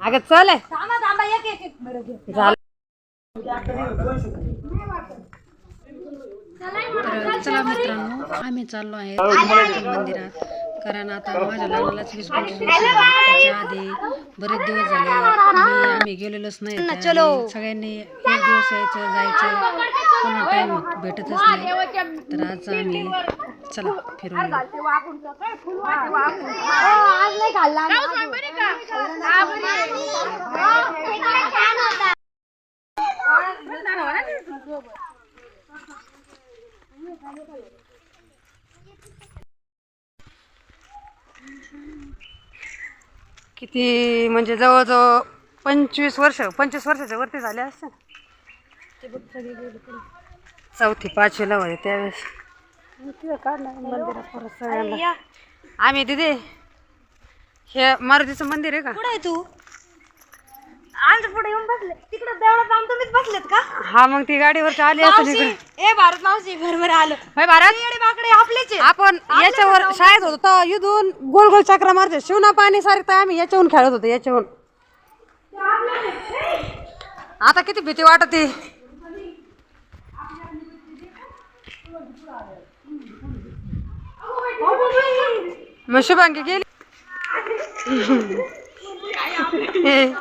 अगं चल आहे. थांबा थांबा एक एक एक. बरं घे झालं. तर चला मित्रांनो आम्ही चाललो आहे मंदिरात. कारण आता माझ्या लग्नालाच वीस पंचवीस वर्ष झाली. त्याच्या आधी बरेच दिवस झाले. मी आम्ही गेलेलोच नाही आणि सगळ्यांनी एक दिवस यायचं जायचं. कोणा टाइम भेटतच नाही. तर आज आम्ही चला फिरून येऊ. आज नाही किती म्हणजे जवळजवळ पंचवीस वर्ष पंचवीस वर्षाच्या वरती झाले असते चौथी पाचवीला होते त्यावेळेस. मंदिरात आम्ही तिथे हे मारुतीचं मंदिर आहे का? तू? आमच्या पुढे येऊन बसले. तिकडे देवळात जाऊन तुम्हीच बसलेत का? हा मग ती गाडीवरची आली असेल मावशी इकडे? ए भारत मावशी बरोबर आलं. होय भारत? येडे बाकडे आपलेच आहे. आपण याच्यावर शाळेत होतो तेव्हा इथून गोल गोल चक्र मारते. शिवना पाणी सारखं आम्ही याच्याहून खेळत होतो याच्याहून आता किती भीती वाटते. मग शुभांगी गेली. हे,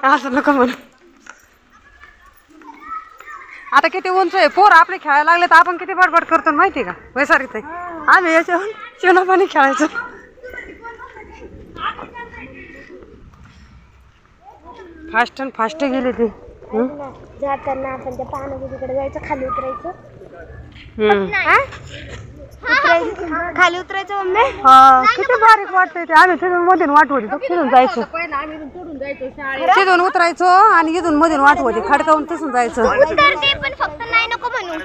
असं नको म्हणू. आता किती उंच आहे? पोर आपले खेळायला लागले तर आपण किती बडबड करतो माहिती का? वैसारीत आम्ही याच्याहून शिवना पाणी खेळायचं. फास्ट अँड फास्ट गेले ते? जाताना आपण त्या पाण्याच्या तिकडे जायचं खाली उतरायचं. हं. उतरायचं खाली उतरायचं मम्मी? हा किती बारीक वाटतंय ते. आम्ही तिथून मधून वाट होती तिथून जायचो. तिथून उतरायचो आणि इथून मधून वाट होती खडकावून तिथून जायचं. उतरते पण फक्त नाही नको म्हणून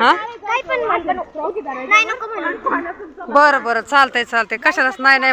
हा? काय पण म्हण पण नाही नको म्हणून बरं बरं चालतंय चालतंय. कशालाच नाही नाही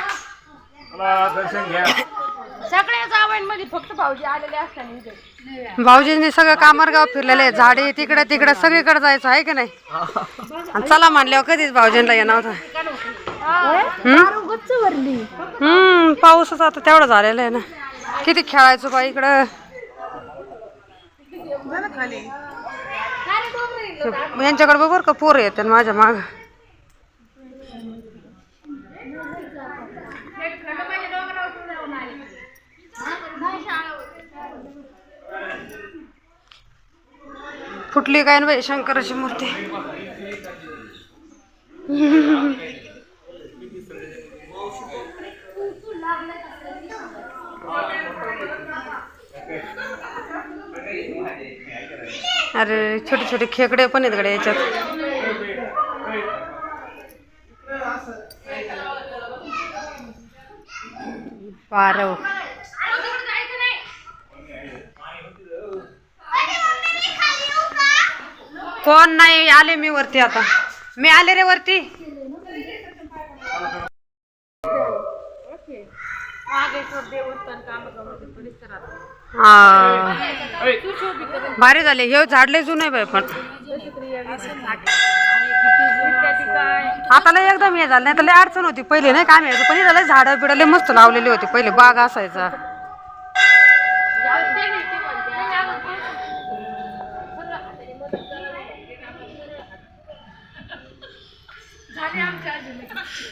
दर्शन घ्या. सगळ्या जावांमध्ये फक्त भाऊजी आलेले असताना इथे. भाऊजींनी सगळं कामरगाव फिरलेले आहे. झाडे तिकडे तिकडे सगळीकडे जायचं आहे की नाही? आणि चला म्हणल्यावर कधीच भाऊजींना येणार होता गच्च भरली हम्म पाऊसच आता तेवढं झालेलं आहे ना. किती खेळायचो बा इकडं? यांच्याकडे बरोबर का पोरं येतात माझ्या माग. फुटली काय ना बाई शंकराची मूर्ती? अरे छोटे छोटे खेकडे पण आहेत गड्या याच्यात. पारव कोण नाही आले मी वरती आता. मी आले रे वरती. भारी झाले. हे झाडले जुने बाई पण. आता लय एकदम हे झालं. नाही तर लय अडचण होती. पहिले नाही काय यायचं पण झालं झाडं बिडं लय मस्त लावलेली होती. पहिले बाग असायचा.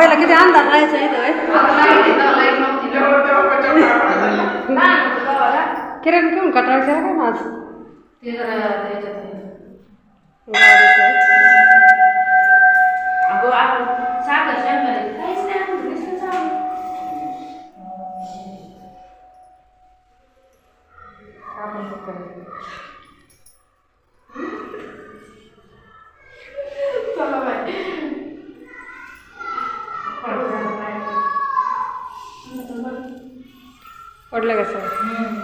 किती अंधार राहायचं इथं? किरण घेऊन कटाळायचं का माझ पडलं का सर कोणी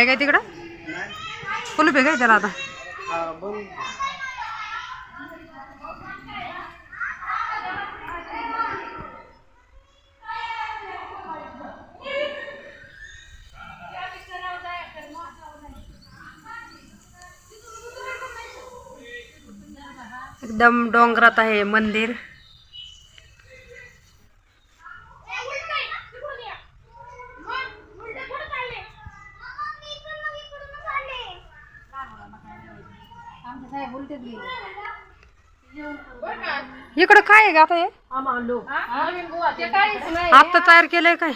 आहे काय तिकडं? कुलूप आहे काय त्याला आता? एकदम डोंगरात आहे मंदिर. इकडं काय आहे का आता हे? आता तयार केलंय काय?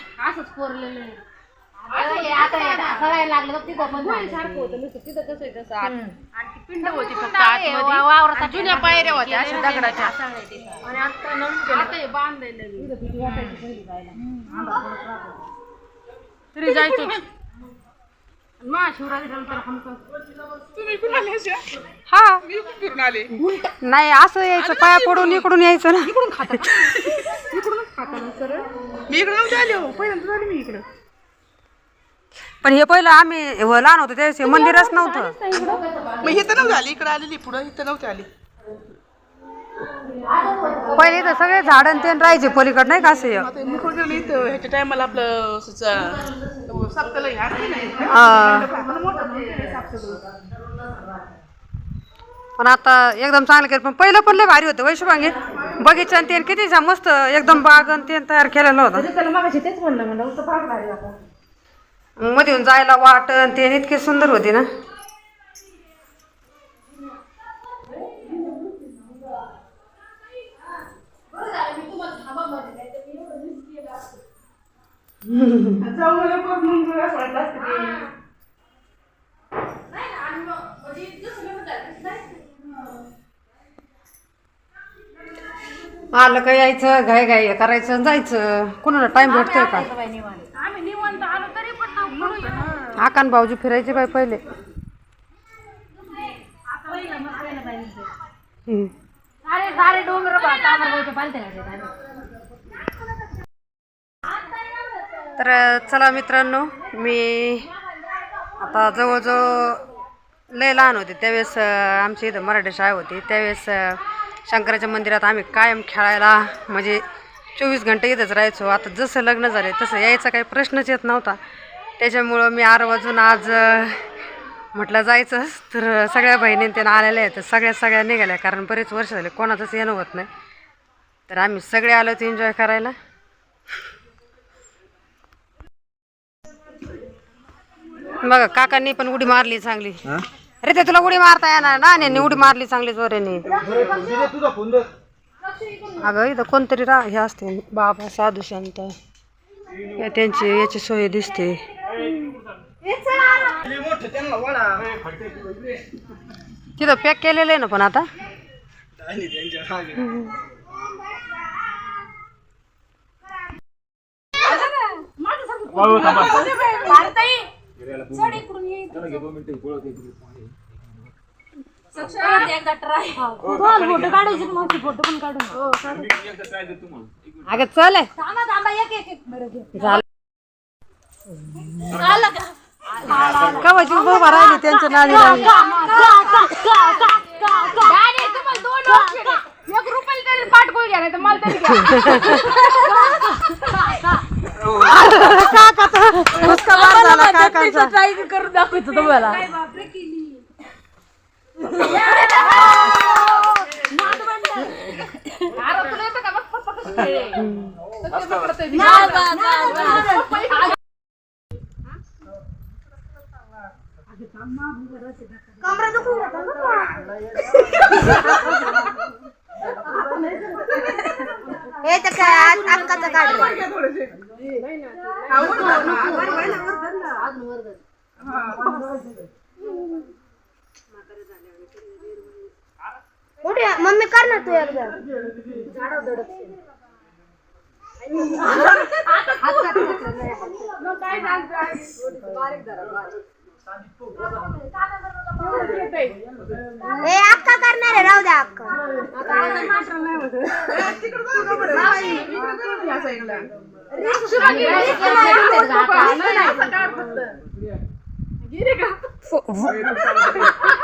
जुन्या पायऱ्या होत्या अशा दगडाच्या. आणि आता नवीन तरी जायचो हा. नाही असं यायचं पाया पडून इकडून. यायचं ना. इकडून खात मी इकडे नव्हते आले हो. पहिल्यांदा झाले मी इकडं. पण हे पहिलं आम्ही व लहान होतो त्यावेळेस हे मंदिरच नव्हतं. मग इथं नव्हते आली इकडे आलेली पुढं इथं नव्हते आली. पहिले तर सगळे झाड ते राहायचे पलीकड नाही का असं? आता मी कोण इथं ह्याच्या टायमाला आपलं सप्ताला ना हा. मोठं. पण आता एकदम चांगलं केलं. पण पहिलं पण लय भारी होतं वैशुभांगी बगीचा आणि ते किती छान मस्त एकदम बाग आणि ते तयार केलेलं होतं. त्याला मग तेच म्हणलं म्हणलं उत्तर भाग भारी आता. मध्ये येऊन जायला वाट आणि ते इतके सुंदर होते ना. जाऊ मला परत मग असं वाटलं असतं ते. आलं का यायचं घाई घाई करायचं आणि जायचं. कुणाला टाइम भेटतोय का? आम्ही निवांत आलो तरी पण म्हणून आकान भाऊजी फिरायचे बाय पहिले. हम्म. सारे सारे डोंगर तामरगावच्या पालत्या तर चला मित्रांनो मी आता जवळजवळ लय लहान होते त्यावेळेस अं, आमची इथं मराठी शाळा होती त्यावेळेस अं, शंकराच्या मंदिरात आम्ही कायम खेळायला म्हणजे चोवीस घंटे इथंच राहायचो. आता जसं लग्न झाले तसं यायचा काही प्रश्नच येत नव्हता. त्याच्यामुळं मी आर वाजून आज म्हटलं जायचं. तर सगळ्या बहिणी त्यांना आलेल्या आहेत. तर सगळ्या सगळ्या निघाल्या. कारण बरेच वर्ष झाले कोणाचंच येणं होत नाही. तर आम्ही सगळे आलो होतो एन्जॉय करायला. बघा काकांनी पण उडी मारली चांगली. अरे ते तुला उडी मारता येणार ना आणि उडी मारली चांगली तिथे तुझा फोन दे अगं इथं कोणतरी रा हे असते बाबा साधू संत. या त्यांची याची सोय दिसते. तिथं पॅक केलेलं आहे ना पण आता? त्यांच्या मागे. फोटो काढायचे मग फोटो पण काढून. अगं चल थांबा थांबा एक एक एक. बरं घे. झालं. आलं. का? कवाची उभं राहिली त्यांच्या नादी लागली का, का, का, का, का, का. दादा, तुम्हाला दोन करून तुम्हाला कमरा दुखून हे तर काय अक्काचं काढलं कुठे मम्मी कर ना तू एकदा. हे अक्का करणार आहे राहू द्या अक्का.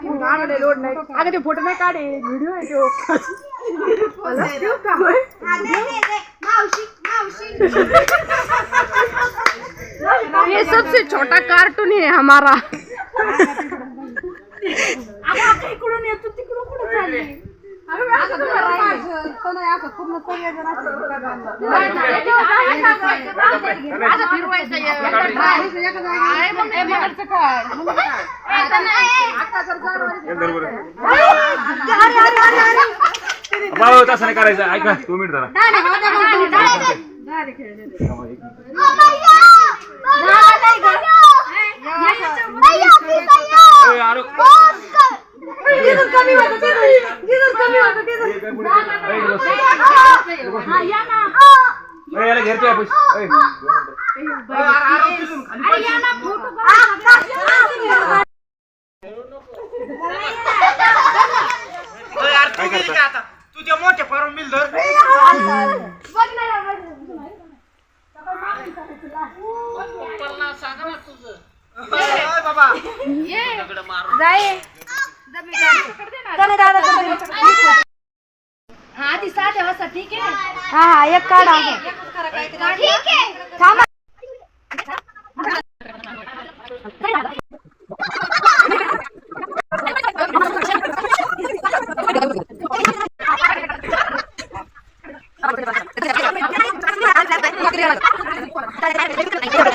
अगं ते फोटो नाही काढे व्हिडिओ आहे तो ये सबसे छोटा कार्टून है हमारा इकडून येतो तिकडून कुठे चालली बाबा तसं नाही करायचं ऐका दोन मिनिट जरा याला घेरतोय आपण. ए, दोन मिनिटं. अरे यार तू गेली का आता तू त्या मोठ्या फारून मिल धर अरे बाबा हा ती साध्या वाजता ठीक आहे हा हा एक काढा थांबा Thank you.